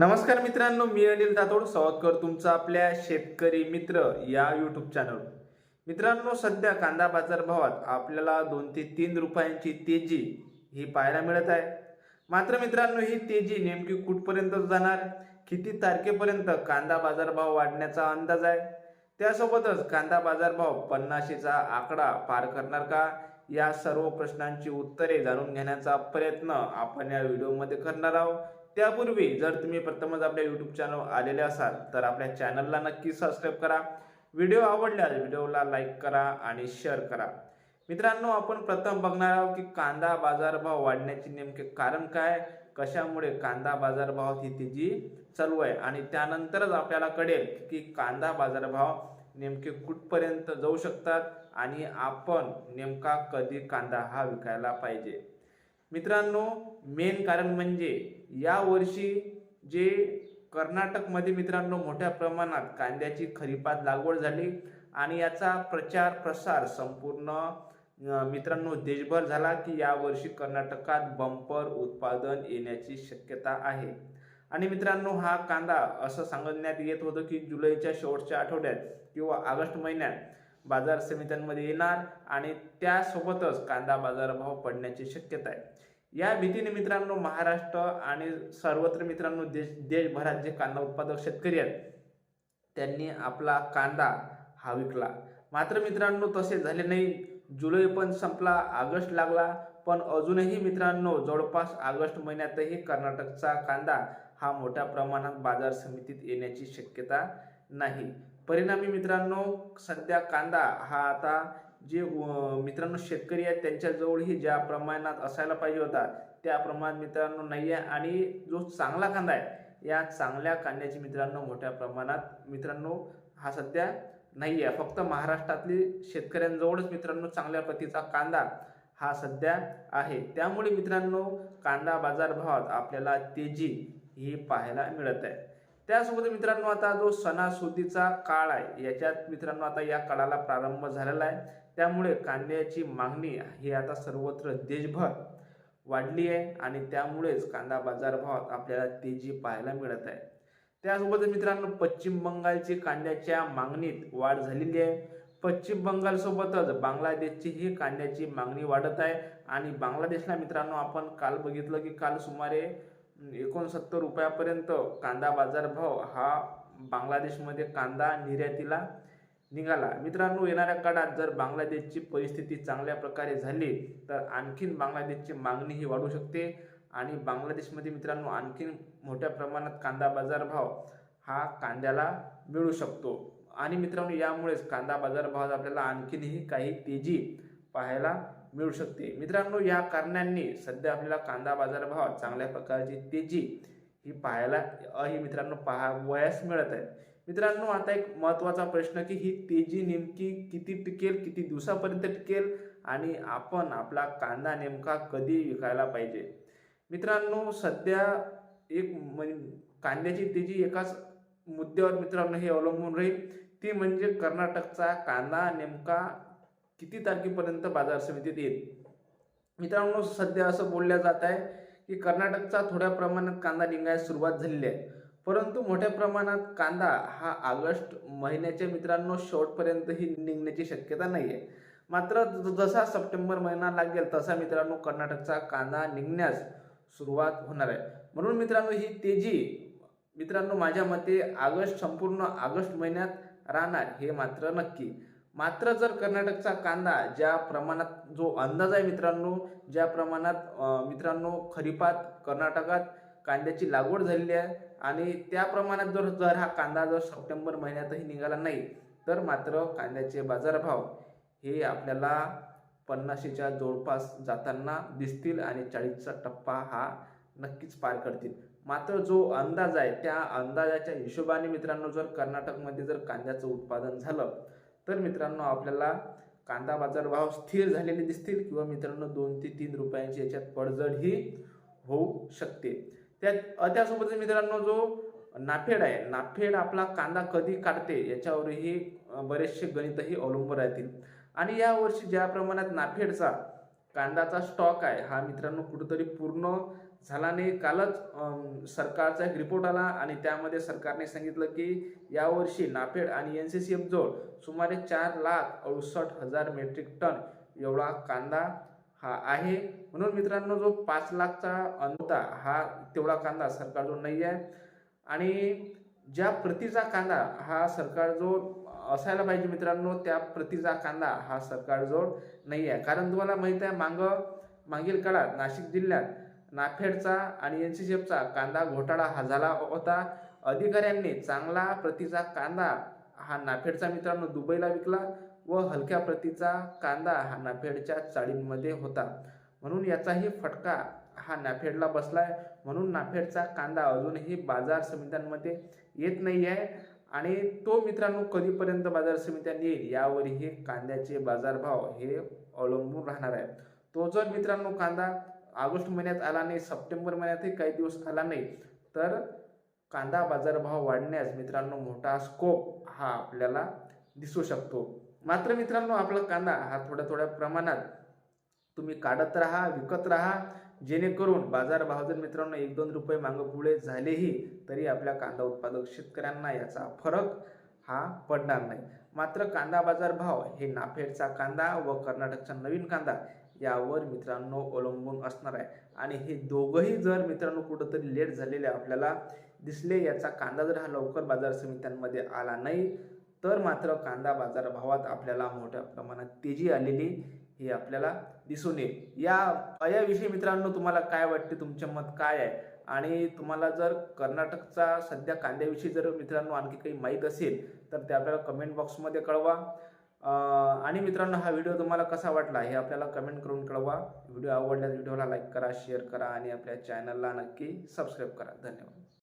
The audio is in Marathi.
नमस्कार मित्रांनो मी अनिल राठोड स्वागत करतो तुमचं आपल्या शेतकरी मित्र या यूट्यूब चॅनल मित्रांनो सध्या कांदा बाजार भावात आपल्याला दोन ते तीन रुपयांची तेजी ही पाहायला मिळत आहे. मात्र मित्रांनो ही तेजी नेमकी कुठपर्यंत जाणार? किती तारखेपर्यंत कांदा बाजारभाव वाढण्याचा अंदाज आहे? त्यासोबतच कांदा बाजारभाव पन्नाशीचा आकडा पार करणार का? या सर्व प्रश्नांची उत्तरे जाणून घेण्याचा प्रयत्न आपण या व्हिडिओमध्ये करणार आहोत. त्यापूर्वी जर तुम्ही प्रथमच आपल्या यूट्यूब चॅनल आलेले असाल तर आपल्या चॅनलला नक्की सबस्क्राईब करा. व्हिडिओ आवडल्यास व्हिडिओला लाईक करा आणि शेअर करा. मित्रांनो आपण प्रथम बघणार आहोत की कांदा बाजारभाव वाढण्याचे नेमके कारण काय कशामुळे कांदा बाजारभावात ही तिची चालू आहे आणि त्यानंतरच आपल्याला कळेल की कांदा बाजारभाव नेमके कुठपर्यंत जाऊ शकतात. आणि आपण नेमका कधी कांदा हा विकायला पाहिजे? मित्रांनो मेन कारण म्हणजे या वर्षी जे कर्नाटकमध्ये मित्रांनो मोठ्या प्रमाणात कांद्याची खरीपात लागवड झाली आणि याचा प्रचार प्रसार संपूर्ण मित्रांनो देशभर झाला की यावर्षी कर्नाटकात बंपर उत्पादन येण्याची शक्यता आहे. आणि मित्रांनो हा कांदा असं सांगण्यात येत होतं की जुलैच्या शेवटच्या आठवड्यात किंवा ऑगस्ट महिन्यात बाजार समित्यांमध्ये येणार आणि त्यासोबतच कांदा बाजारभाव पडण्याची शक्यता आहे. या भीतीने मित्रांनो महाराष्ट्र आणि सर्वत्र मित्रांनो देश देशभरात जे कांदा उत्पादक शेतकरी आहेत त्यांनी आपला कांदा हा विकला. मात्र मित्रांनो तसे झाले नाही. जुलै पण संपला ऑगस्ट लागला पण अजूनही मित्रांनो जवळपास ऑगस्ट महिन्यातही कर्नाटकचा कांदा हा मोठ्या प्रमाणात बाजार समितीत येण्याची शक्यता नाही. परिणामी मित्रांनो सध्या कांदा हा आता जे मित्रांनो शेतकरी आहेत त्यांच्याजवळही ज्या प्रमाणात असायला पाहिजे होता त्या प्रमाणात मित्रांनो नाही आहे आणि जो चांगला कांदा आहे या चांगल्या कांद्याची मित्रांनो मोठ्या प्रमाणात मित्रांनो हा सध्या नाही आहे फक्त महाराष्ट्रातली शेतकऱ्यांजवळच मित्रांनो चांगल्या प्रतीचा कांदा हा सध्या आहे. त्यामुळे मित्रांनो कांदा बाजारभावात आपल्याला तेजी ही पाहायला मिळत आहे. त्यासोबत मित्रांनो आता जो सणासुदीचा काळ आहे याच्यात मित्रांनो आता या काळाला प्रारंभ झालेला आहे. त्यामुळे कांद्याची मागणी ही आता सर्वत्र देशभर वाढली आहे आणि त्यामुळेच कांदा बाजारभावात आपल्याला तेजी पाहायला मिळत आहे. त्यासोबत मित्रांनो पश्चिम बंगालची कांद्याच्या मागणीत वाढ झालेली आहे. पश्चिम बंगालसोबतच बांगलादेशची ही कांद्याची मागणी वाढत आहे. आणि बांगलादेशला मित्रांनो आपण काल बघितलं की काल सुमारे एकोणसत्तर रुपयापर्यंत कांदा बाजारभाव हा बांगलादेशमध्ये कांदा निर्यातीला निघाला. मित्रांनो येणाऱ्या काळात जर बांगलादेशची परिस्थिती चांगल्या प्रकारे झाली तर आणखीन बांगलादेशची मागणी ही वाढू शकते. आणि बांगलादेशमध्ये मित्रांनो आणखीन मोठ्या प्रमाणात कांदा बाजारभाव हा कांद्याला मिळू शकतो. आणि मित्रांनो यामुळेच कांदा बाजारभावात आपल्याला आणखीनही काही तेजी पाहायला मिळू शकते. मित्रांनो या कारणांनी सध्या आपल्याला कांदा बाजारभावात चांगल्या प्रकारची तेजी ही पाहायला अ, ही मित्रांनो पाहावयास मिळत आहे. मित्रांनो आता एक महत्त्वाचा प्रश्न की ही तेजी नेमकी किती टिकेल किती दिवसापर्यंत टिकेल आणि आपण आपला कांदा नेमका कधी विकायला पाहिजे? मित्रांनो सध्या एक कांद्याची तेजी एकाच मुद्द्यावर मित्रांनो हे अवलंबून राहील. ती म्हणजे कर्नाटकचा कांदा नेमका किती तारखेपर्यंत बाजार समितीत येईल? मित्रांनो सध्या असं बोलल्या जात आहे की कर्नाटकचा थोड्या प्रमाणात कांदा निघायला सुरुवात झालेली आहे. परंतु मोठ्या प्रमाणात कांदा हा ऑगस्ट महिन्याच्या मित्रांनो शेवटपर्यंतही निघण्याची शक्यता नाही आहे मात्र जसा सप्टेंबर महिना लागेल तसा मित्रांनो कर्नाटकचा कांदा निघण्यास सुरुवात होणार आहे. म्हणून मित्रांनो ही तेजी मित्रांनो माझ्या मते ऑगस्ट संपूर्ण ऑगस्ट महिन्यात राहणार हे मात्र नक्की. मात्र जर कर्नाटकचा कांदा ज्या प्रमाणात जो अंदाज आहे मित्रांनो ज्या प्रमाणात मित्रांनो खरीपात कर्नाटकात कांद्याची लागवड झालेली आहे आणि त्या प्रमाणात जर जर हा कांदा जर सप्टेंबर महिन्यातही निघाला नाही तर मात्र कांद्याचे बाजारभाव हे आपल्याला पन्नाशीच्या जवळपास जाताना दिसतील आणि चाळीसचा टप्पा हा नक्कीच पार करतील. मात्र जो अंदाज आहे त्या अंदाजाच्या हिशोबाने मित्रांनो जर कर्नाटकमध्ये जर कांद्याचं उत्पादन झालं तर मित्रांनो आपल्याला कांदा बाजार भाव स्थिर झालेले दिसतील किंवा मित्रांनो दोन ते तीन रुपयांची याच्यात पडझड ही होऊ शकते. त्या त्यासोबतच मित्रांनो जो नाफेड आहे नाफेड आपला कांदा कधी काढते याच्यावरही बरेचसे गणितही अवलंबून राहतील. आणि या वर्षी ज्या प्रमाणात नाफेडचा कांद्याचा स्टॉक आहे हा मित्रांनो कुठंतरी पूर्ण झाला नाही. कालच सरकारचा एक रिपोर्ट आला आणि त्यामध्ये सरकारने सांगितलं की यावर्षी नाफेड आणि एन सी सी एफ सुमारे चार लाख अडुसष्ट हजार मेट्रिक टन एवढा कांदा हा आहे. म्हणून मित्रांनो जो पाच लाखचा होता हा तेवढा कांदा सरकारजवळ नाही आहे. आणि ज्या प्रतीचा कांदा हा सरकारजवळ असायला पाहिजे मित्रांनो त्या प्रतीचा कांदा हा सरकारजवळ नाही आहे. कारण तुम्हाला माहीत आहे मागं मागील काळात नाशिक जिल्ह्यात नाफेडचा आणि एन सी सी एफचा कांदा घोटाळा हा झाला होता. अधिकाऱ्यांनी चांगला प्रतीचा कांदा हा नाफेडचा मित्रांनो दुबईला विकला व हलक्या प्रतीचा कांदा हा नाफेडच्या चाळींमध्ये होता. म्हणून याचाही फटका हा नाफेडला बसलाय. म्हणून नाफेडचा कांदा अजूनही बाजार समित्यांमध्ये येत नाही आहे आणि तो मित्रांनो कधीपर्यंत बाजार समित्यांनी येईल यावरही कांद्याचे बाजारभाव हे अवलंबून राहणार आहे. तो जर मित्रांनो कांदा ऑगस्ट महिन्यात आला नाही सप्टेंबर महिन्यातही काही दिवस आला नाही. तर कांदा बाजारभाव वाढण्यास मित्रांनो मोठा स्कोप हा आपल्याला दिसू शकतो. मात्र मित्रांनो आपला कांदा हा थोड्या थोड्या प्रमाणात तुम्ही काढत राहा विकत राहा. जेणेकरून बाजारभाव जर मित्रांनो एक दोन रुपये मागं पुढे झालेही तरी आपल्या कांदा उत्पादक शेतकऱ्यांना याचा फरक हा पडणार नाही. मात्र कांदा बाजारभाव हे नाफेडचा कांदा व कर्नाटकचा नवीन कांदा यावर मित्रांनो अवलंबून असणार आहे. आणि हे दोघंही जर मित्रांनो कुठंतरी लेट झालेले आपल्याला दिसले याचा कांदा जर हा लवकर बाजार समित्यांमध्ये आला नाही तर मात्र कांदा बाजार भावात आपल्याला मोठ्या प्रमाणात तेजी आलेली हे आपल्याला दिसून येईल. या याविषयी मित्रांनो तुम्हाला काय वाटते? तुमचे मत काय आहे? आणि तुम्हाला जर कर्नाटकचा सध्या कांद्याविषयी जर मित्रांनो आणखी काही माहीत असेल तर ते आपल्याला कमेंट बॉक्समध्ये कळवा. आणि मित्रांनो हा व्हिडिओ तुम्हाला कसा वाटला हे आपल्याला कमेंट करून कळवा. व्हिडिओ आवडल्यास व्हिडिओला लाईक करा शेअर करा आणि आपल्या चॅनलला नक्की सबस्क्राईब करा. धन्यवाद.